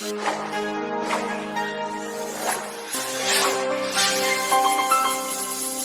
Música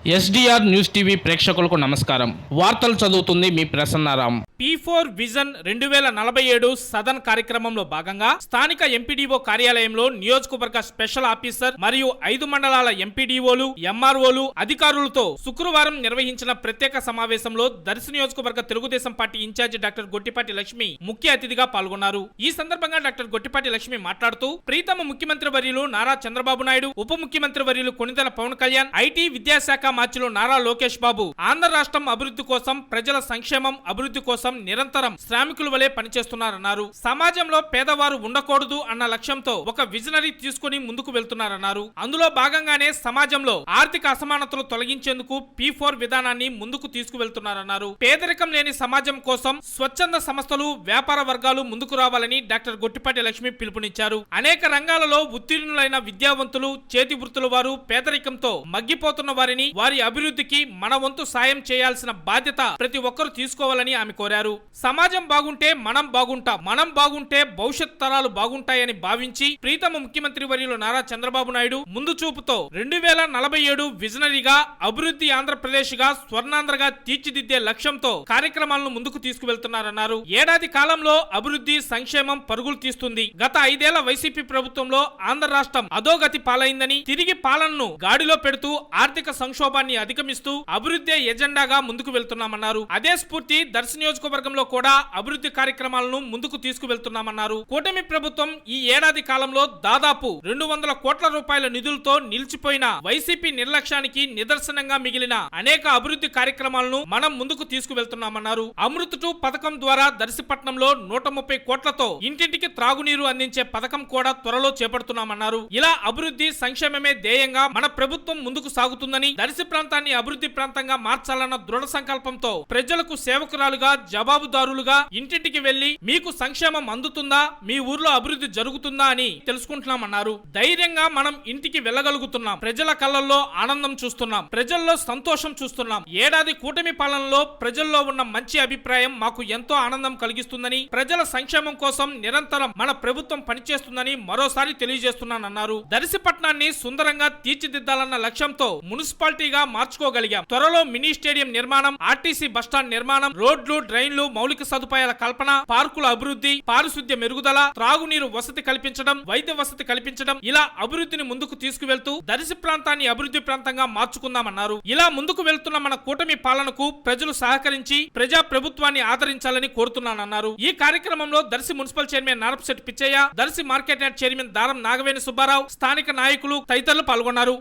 SDR news TV ప్రేక్షకులకు నమస్కారం. వార్తలు చదువుతుంది మీ ప్రసన్నారాం. పీ ఫోర్ విజన్ రెండు వేల నలభై ఏడు సదన్ కార్యక్రమంలో భాగంగా స్థానిక ఎంపీడీఓ కార్యాలయంలో నియోజకవర్గ స్పెషల్ ఆఫీసర్ మరియు ఐదు మండలాల ఎంపీడీఓలు ఎంఆర్ఓలు అధికారులతో శుక్రవారం నిర్వహించిన ప్రత్యేక సమావేశంలో దర్శి నియోజకవర్గ Telugu Desam party incharge doctor Gottipati Lakshmi ముఖ్య అతిథిగా పాల్గొన్నారు. ఈ సందర్భంగా డాక్టర్ గొట్టిపాటి లక్ష్మి మాట్లాడుతూ ప్రీతమ ముఖ్యమంత్రి వర్యులు నారా చంద్రబాబు నాయుడు ఉప ముఖ్యమంత్రి వర్యులు కొనిదల పవన్ కళ్యాణ్ ఐటీ విద్యాశాఖ మార్చిలో నారా లోకేష్ బాబు. ఆంధ్ర రాష్ట్రం అభివృద్ధి కోసం ప్రజల సంక్షేమం అభివృద్ధి కోసం నిరంతరం శ్రామికుల వలె పనిచేస్తున్నారన్నారు. సమాజంలో పేదవారు ఉండకూడదు అన్న లక్ష్యంతో ఒక విజనరీ తీసుకుని ముందుకు వెళ్తున్నారన్నారు. అందులో భాగంగానే సమాజంలో ఆర్థిక అసమానతలు తొలగించేందుకు పి ఫోర్ విధానాన్ని ముందుకు తీసుకువెళ్తున్నారన్నారు. పేదరికం లేని సమాజం కోసం స్వచ్ఛంద సంస్థలు వ్యాపార వర్గాలు ముందుకు రావాలని డాక్టర్ గొట్టిపాటి లక్ష్మి పిలుపునిచ్చారు. అనేక రంగాలలో ఉత్తీర్ణులైన విద్యావంతులు చేతి వృత్తుల వారు పేదరికంతో మగ్గిపోతున్న వారిని వారి అభివృద్ధికి మన వంతు సాయం చేయాల్సిన బాధ్యత ప్రతి ఒక్కరూ తీసుకోవాలని ఆమె కోరారు. సమాజం బాగుంటే మనం బాగుంటాం మనం బాగుంటే భవిష్యత్ తరాలు బాగుంటాయని భావించి ప్రీతమ ముఖ్యమంత్రి వర్యులు నారా చంద్రబాబు నాయుడు ముందు చూపుతో రెండు వేల నలభై ఏడు విజనరీగా అభివృద్ధి ఆంధ్రప్రదేశ్గా స్వర్ణాంధ్రగా తీర్చిదిద్దే లక్ష్యంతో కార్యక్రమాలను ముందుకు తీసుకువెళ్తున్నారన్నారు. ఏడాది కాలంలో అభివృద్ధి సంక్షేమం పరుగులు తీస్తుంది. గత ఐదేళ్ళ వైసీపీ ప్రభుత్వంలో ఆంధ్ర రాష్ట్రం అధోగతి పాలైందని తిరిగి పాలనను గాడిలో పెడుతూ ఆర్థిక సంక్షోభాన్ని అధిగమిస్తూ అభివృద్ధి ఎజెండాగా ముందుకు వెళ్తున్నామన్నారు. అదే స్ఫూర్తి దర్శ నియోజకవర్గంలో కూడా అభివృద్ధి కార్యక్రమాలను ముందుకు తీసుకువెళ్తున్నామన్నారు. కూటమి ప్రభుత్వం ఈ ఏడాది కాలంలో దాదాపు రెండు వందల కోట్ల రూపాయల నిధులతో నిలిచిపోయిన వైసీపీ నిర్లక్ష్యానికి నిదర్శనంగా మిగిలిన అనేక అభివృద్ధి కార్యక్రమాలను మనం ముందుకు తీసుకువెళ్తున్నామన్నారు. అమృత్ టూ పథకం ద్వారా దర్శిపట్నంలో నూట ముప్పై కోట్లతో ఇంటింటికి త్రాగునీరు అందించే పథకం కూడా త్వరలో చేపడుతున్నామన్నారు. ఇలా అభివృద్ధి సంక్షేమమే ధ్యేయంగా మన ప్రభుత్వం ముందుకు సాగుతుందని దర్శి ప్రాంతాన్ని అభివృద్ధి ప్రాంతంగా మార్చాలన్న దృఢ సంకల్పంతో ప్రజలకు సేవకురాలుగా జవాబుదారులుగా ఇంటింటికి వెళ్ళి మీకు సంక్షేమం అందుతుందా మీ ఊర్లో అభివృద్ధి జరుగుతుందా అని తెలుసుకుంటున్నామన్నారు. ధైర్యంగా మనం ఇంటికి వెళ్ళగలుగుతున్నాం. ప్రజల కళ్ళల్లో ఆనందం చూస్తున్నాం. ప్రజల్లో సంతోషం చూస్తున్నాం. ఏడాది కూటమి పాలనలో ప్రజల్లో ఉన్న మంచి అభిప్రాయం మాకు ఎంతో ఆనందం కలిగిస్తుందని ప్రజల సంక్షేమం కోసం నిరంతరం మన ప్రభుత్వం పనిచేస్తుందని మరోసారి తెలియజేస్తున్నానన్నారు. దర్శిపట్నాన్ని సుందరంగా తీర్చిదిద్దాలన్న లక్ష్యంతో మున్సిపాలిటీ మున్సిపాలిటీగా మార్చుకోగలిగాం. త్వరలో మినీ స్టేడియం నిర్మాణం ఆర్టీసీ బస్టాండ్ నిర్మాణం రోడ్లు డ్రైన్లు మౌలిక సదుపాయాల కల్పన పార్కుల అభివృద్ధి పారిశుద్ధ్య మెరుగుదల త్రాగునీరు వసతి కల్పించడం వైద్య వసతి కల్పించడం ఇలా అభివృద్ధిని ముందుకు తీసుకువెళ్తూ దర్శి ప్రాంతాన్ని అభివృద్ధి ప్రాంతంగా మార్చుకుందామన్నారు. ఇలా ముందుకు వెళ్తున్న మన కూటమి పాలనకు ప్రజలు సహకరించి ప్రజా ప్రభుత్వాన్ని ఆదరించాలని కోరుతున్నానన్నారు. ఈ కార్యక్రమంలో Darsi municipal chairman Narapasetti Pichaiah Darsi market yard chairman Daram Nagaveni Subbarao స్థానిక నాయకులు తదితరులు పాల్గొన్నారు.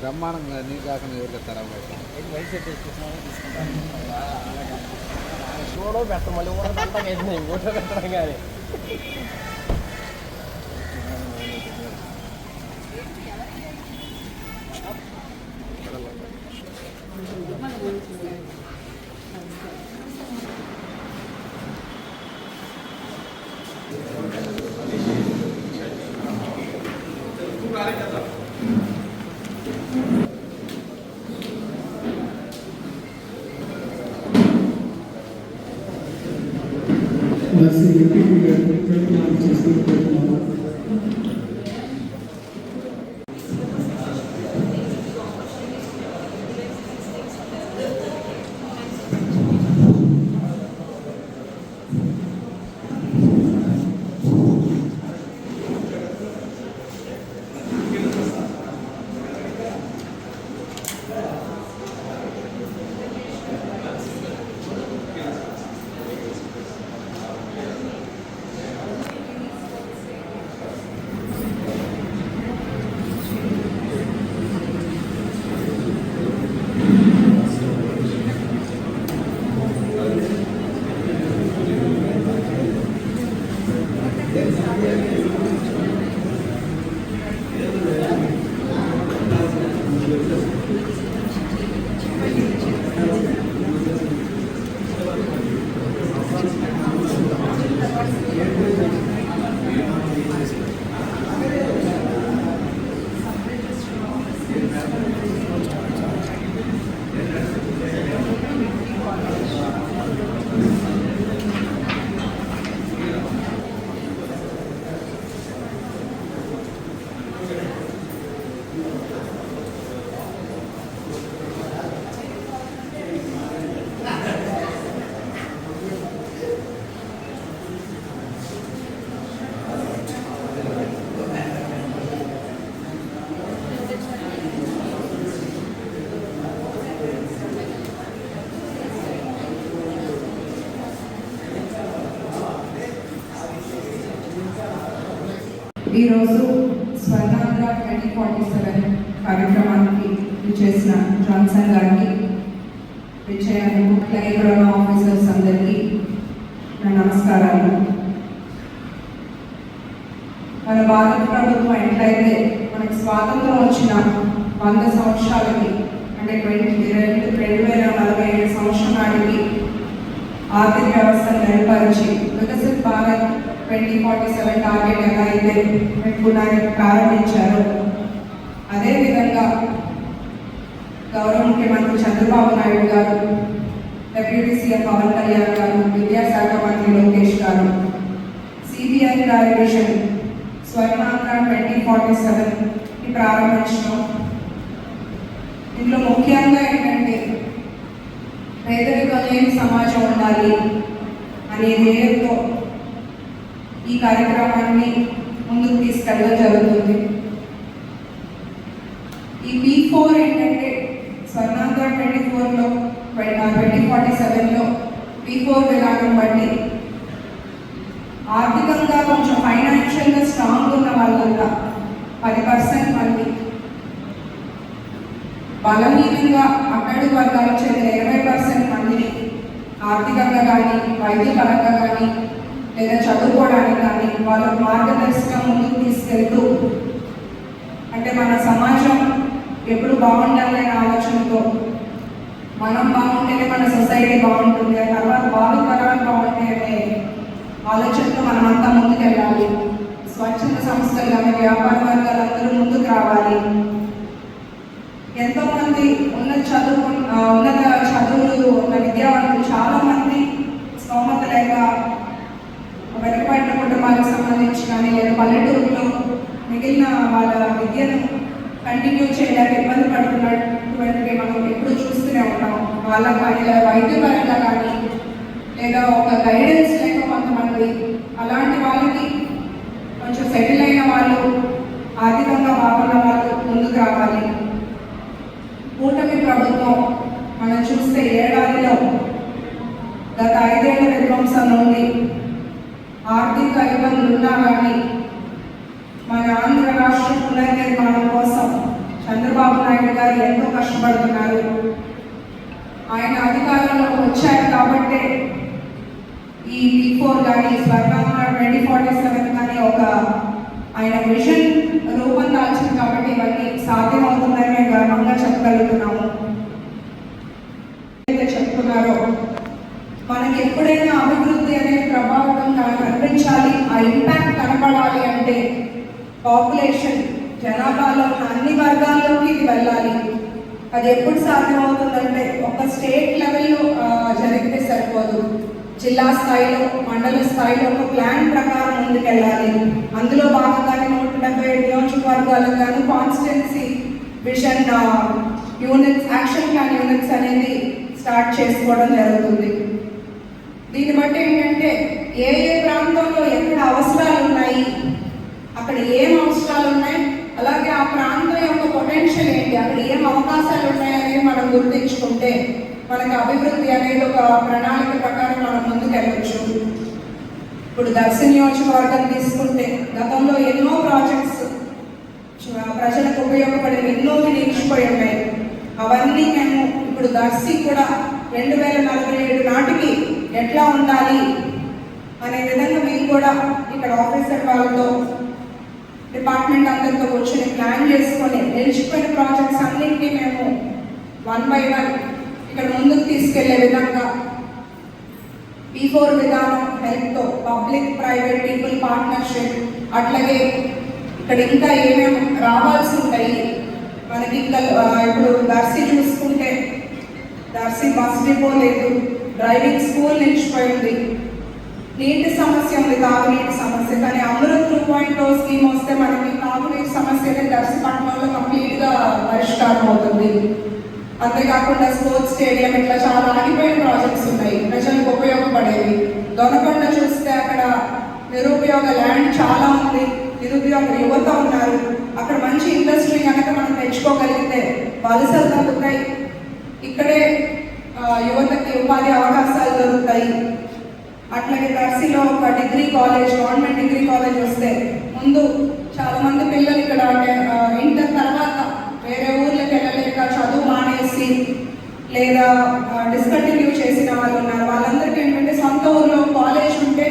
బ్రహ్మాండంగా నీ కాకుండా ఎవరు చెప్తారా చూడో పెట్ట మళ్ళీ కూడా పెట్టడం కానీ దర్శి ఈరోజు స్వర్ణాంధ్ర ట్వంటీ ఫార్టీ సెవెన్ కార్యక్రమానికి చేసిన జాన్సన్ గారికి విజయానికి ఇక్కడ ఆఫీసర్స్ అందరికీ నా నమస్కారాలు. మన భారత ప్రభుత్వం ఎట్లయితే మనకి స్వాతంత్రం వచ్చిన వంద సంవత్సరాలకి అంటే ట్వంటీ రెండు రెండు వేల నలభై ఏడు సంవత్సరం నాటికి ఆర్థిక వ్యవస్థను మెరుగుపరిచి Viksit Bharat twenty forty seven target ఎలా అయితే పెట్టుకున్నారని ప్రారంభించారు అదేవిధంగా గౌరవ ముఖ్యమంత్రి చంద్రబాబు నాయుడు గారు డిప్యూటీ సీఎం పవన్ కళ్యాణ్ గారు విద్యాశాఖ మంత్రి Lokesh garu CBI direction Swarnandhra twenty forty seven ప్రారంభించడం ఇందులో ముఖ్యంగా ఏంటంటే పేదరికం లేని సమాజం ఉండాలి అనే ధ్యేయంతో కార్యక్రమాన్ని ముందుకు తీసుకెళ్ళడం జరుగుతుంది. ఈ బీ ఫోర్ ఏంటంటే స్వర్ణాంధ్ర ట్వంటీ ఫోర్లో ట్వంటీ ఫార్టీ సెవెన్లో బీ ఫోర్ విధానం బట్టి ఆర్థికంగా కొంచెం ఫైనాన్షియల్గా స్ట్రాంగ్ ఉన్న వాళ్ళంతా పది పర్సెంట్ మంది బలహీనంగా అక్కడి వర్గాలకు చెందిన ఇరవై పర్సెంట్ మందిని ఆర్థికంగా కానీ వైద్య పరంగా కానీ లేదా చదువుకోవడానికి కానీ వాళ్ళకు మార్గదర్శకం ముందుకు తీసుకెళ్తూ అంటే మన సమాజం ఎప్పుడు బాగుండాలనే ఆలోచనతో మనం బాగుంటేనే మన సొసైటీ బాగుంటుంది ఆ తర్వాత భావి తరాలు బాగుంటాయి అనే ఆలోచనతో మనమంతా ముందుకెళ్ళాలి. స్వచ్ఛంద సంస్థలు కానీ వ్యాపార వర్గాలు అందరూ ముందుకు రావాలి. ఎంతోమంది ఉన్న ఉన్నత చదువు ఆ, ఉన్నత చదువులు ఉన్న విద్యావంతులు చాలా మంది స్తోమత లేక వెనుకబడిన కుటుంబాలకు సంబంధించి కానీ లేదా పల్లెటూరులో మిగిలిన వాళ్ళ విద్యను కంటిన్యూ చేయడానికి ఇబ్బంది పడుతున్నటువంటి మనం ఎప్పుడు చూస్తూనే ఉంటాం. వాళ్ళ కానీ వైద్యపరంగా కానీ లేదా ఒక గైడెన్స్ లేక కొంతమంది అలాంటి వాళ్ళకి కొంచెం సెటిల్ అయిన వాళ్ళు ఆర్థికంగా బాగున్న వాళ్ళు ముందుకు రావాలి. కూటమి ప్రభుత్వం మనం చూస్తే ఏడాదిలో గత ఐదేళ్ళ విధ్వంసం నుండి ఆర్థిక ఇబ్బందులు ఉన్నా కానీ మన ఆంధ్ర రాష్ట్ర పునర్నిర్మాణం కోసం చంద్రబాబు నాయుడు గారు ఎంతో కష్టపడుతున్నారు. ఆయన అధికారంలోకి వచ్చారు కాబట్టే ఈ ఫోర్ కానీ స్వర్ణాంధ్ర ట్వంటీ ఫార్టీ సెవెన్ కానీ ఒక ఆయన విజన్ రూపం దాల్చింది కాబట్టి ఇవన్నీ సాధ్యమవుతుందని మేము గర్వంగా చెప్పగలుగుతున్నాము. ఏదైతే చెప్తున్నారో మనకి ఎప్పుడైనా అభివృద్ధి అనేది ప్రభావితంగా కనిపించాలి ఆ ఇంపాక్ట్ కనపడాలి అంటే పాపులేషన్ జనాభాలో ఉన్న అన్ని వర్గాల్లోకి ఇది వెళ్ళాలి. అది ఎప్పుడు సాధ్యమవుతుందంటే ఒక స్టేట్ లెవెల్లో జరిగితే సరిపోదు. జిల్లా స్థాయిలో మండల స్థాయిలో ఒక ప్లాన్ ప్రకారం ముందుకెళ్ళాలి. అందులో భాగంగానే నూట డెబ్బై ఏడు నియోజకవర్గాలకు గాను constituency vision units action plan units అనేది స్టార్ట్ చేసుకోవడం జరుగుతుంది. దీన్ని బట్టి ఏంటంటే ఏ ఏ ప్రాంతంలో ఎక్కడ అవసరాలు ఉన్నాయి అక్కడ ఏం అవసరాలు ఉన్నాయి అలాగే ఆ ప్రాంతం యొక్క పొటెన్షియల్ ఏంటి? అక్కడ ఏం అవకాశాలు ఉన్నాయనేది మనం గుర్తించుకుంటే మనకి అభివృద్ధి అనేది ఒక ప్రణాళిక ప్రకారం మనం ముందుకెళ్ళవచ్చు ఇప్పుడు దర్శి నియోజకవర్గం తీసుకుంటే గతంలో ఎన్నో ప్రాజెక్ట్స్ ప్రజలకు ఉపయోగపడిన ఎన్నో నిలిచిపోయి ఉన్నాయి. అవన్నీ మేము ఇప్పుడు దర్శి కూడా రెండు వేల నలభై ఏడు నాటికి ఎట్లా ఉండాలి అనే విధంగా మేము కూడా ఇక్కడ ఆఫీసర్ వాళ్ళతో డిపార్ట్మెంట్ అందరితో కూర్చొని ప్లాన్ చేసుకొని నిలిచిపోయిన ప్రాజెక్ట్స్ అన్నింటినీ మేము వన్ బై వన్ ఇక్కడ ముందుకు తీసుకెళ్ళే విధంగా పీ ఫోర్ విధానం హెల్ప్తో పబ్లిక్ ప్రైవేట్ పీపుల్ పార్ట్నర్షిప్ అట్లాగే ఇక్కడ ఇంకా ఏమేమి రావాల్సి ఉంటాయి? మనకి ఇంకా ఇప్పుడు దర్శి చూసుకుంటే దర్శి బస్ డిపో లేదు డ్రైవింగ్ స్కూల్ నిలిచిపోయింది. నీటి సమస్య ఉంది తాగునీటి సమస్య కానీ అమృత్ టూ పాయింట్ స్కీమ్ వస్తే మనకి తాగునీటి సమస్య దర్శపట్నంలో కంప్లీట్గా పరిష్కారం అవుతుంది. అంతేకాకుండా స్పోర్ట్స్ స్టేడియం ఇట్లా చాలా ఆగిపోయిన ప్రాజెక్ట్స్ ఉన్నాయి ప్రజలకు ఉపయోగపడేవి. దొనకొండ చూస్తే అక్కడ నిరుపయోగ ల్యాండ్ చాలా ఉంది నిరుద్యోగ యువత ఉన్నారు. అక్కడ మంచి ఇండస్ట్రీ కనుక మనం తెచ్చుకోగలిగితే వలసలు తగ్గుతాయి ఇక్కడే యువతకి ఉపాధి అవకాశాలు దొరుకుతాయి. అట్లాగే దర్శిలో ఒక degree college government degree college వస్తే ముందు చాలా మంది పిల్లలు ఇక్కడ ఇంటర్ తర్వాత వేరే ఊర్లకు వెళ్ళలేక చదువు మానేసి లేదా డిస్కంటిన్యూ చేసిన వాళ్ళు ఉన్నారు. వాళ్ళందరికీ ఏంటంటే సొంత ఊర్లో కాలేజ్ ఉంటే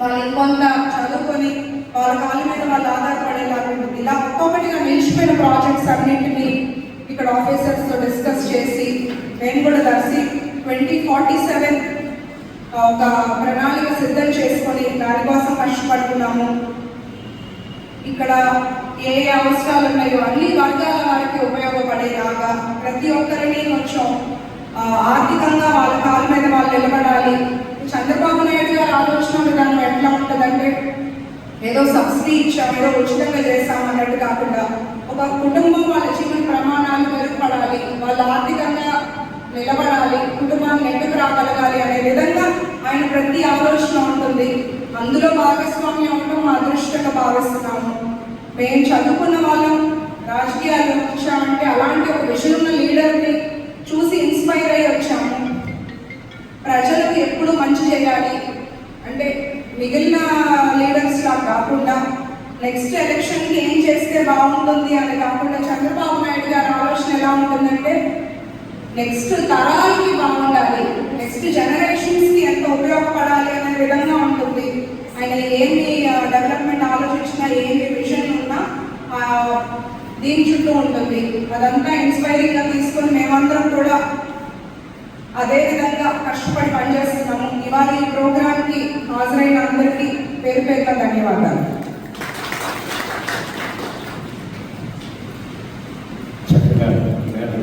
వాళ్ళు కొంత చదువుకొని వాళ్ళ కాళ్ళ మీద వాళ్ళు ఆధారపడేలాగా ఉంటుంది. ఇలా ఒక్కొక్కటిగా నిలిచిపోయిన ప్రాజెక్ట్స్ అన్నింటినీ ఇక్కడ ఆఫీసర్స్తో డిస్కస్ చేసి నేను కూడా దర్శి ట్వంటీ ఫార్టీ సెవెన్ ఒక ప్రణాళిక సిద్ధం చేసుకొని దానికోసం కష్టపడుతున్నాము. ఇక్కడ ఏ ఏ అవసరాలు ఉన్నాయో అన్ని వర్గాల వారికి ఉపయోగపడేలాగా ప్రతి ఒక్కరిని కొంచెం ఆర్థికంగా వాళ్ళ కాళ్ళ మీద వాళ్ళు నిలబడాలి. చంద్రబాబు నాయుడు గారి ఆలోచన విధానం ఎట్లా ఉంటుందంటే ఏదో సబ్సిడీ ఇచ్చాం ఏదో ఉచితంగా చేస్తాం అన్నట్టు కాకుండా ఒక కుటుంబం వాళ్ళ జీవన ప్రమాణాలు మెరుగుపడాలి వాళ్ళ ఆర్థికంగా నిలబడాలి కుటుంబాన్ని ఎందుకు రాగలగాలి అనే విధంగా ఆయన ప్రతి ఆలోచన ఉంటుంది. అందులో భాగస్వామ్యం ఉండడం మా అదృష్టంగా భావిస్తున్నాము. మేము చదువుకున్న వాళ్ళం రాజకీయాల్లో వచ్చామంటే అలాంటి ఒక విషయం ఉన్న లీడర్ని చూసి ఇన్స్పైర్ అయ్యి వచ్చాము. ప్రజలకు ఎప్పుడు మంచి చేయాలి? అంటే మిగిలిన లీడర్స్ లా కాకుండా నెక్స్ట్ ఎలక్షన్కి ఏం చేస్తే బాగుంటుంది అని కాకుండా చంద్రబాబు నాయుడు గారి ఆలోచన ఎలా ఉంటుందంటే నెక్స్ట్ తరాలకి బాగుండాలి. నెక్స్ట్ జనరేషన్స్కి ఎంత ఉపయోగపడాలి అనే విధంగా ఉంటుంది. ఆయన ఏమి డెవలప్మెంట్ ఆలోచించినా ఏమి విజన్ ఉన్నా దీని చుట్టూ ఉంటుంది. అదంతా ఇన్స్పైరింగ్గా తీసుకొని మేమందరం కూడా అదే విధంగా కష్టపడి పనిచేస్తున్నాము. ఇవాళ ఈ ప్రోగ్రామ్కి హాజరైన అందరికీ పేరు పేరుగా ధన్యవాదాలు చక్కగా మేడం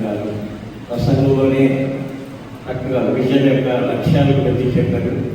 గారు ప్రసంగంలోనే చక్కగా విజన్ యొక్క లక్ష్యాలు ప్రతి చెప్పారు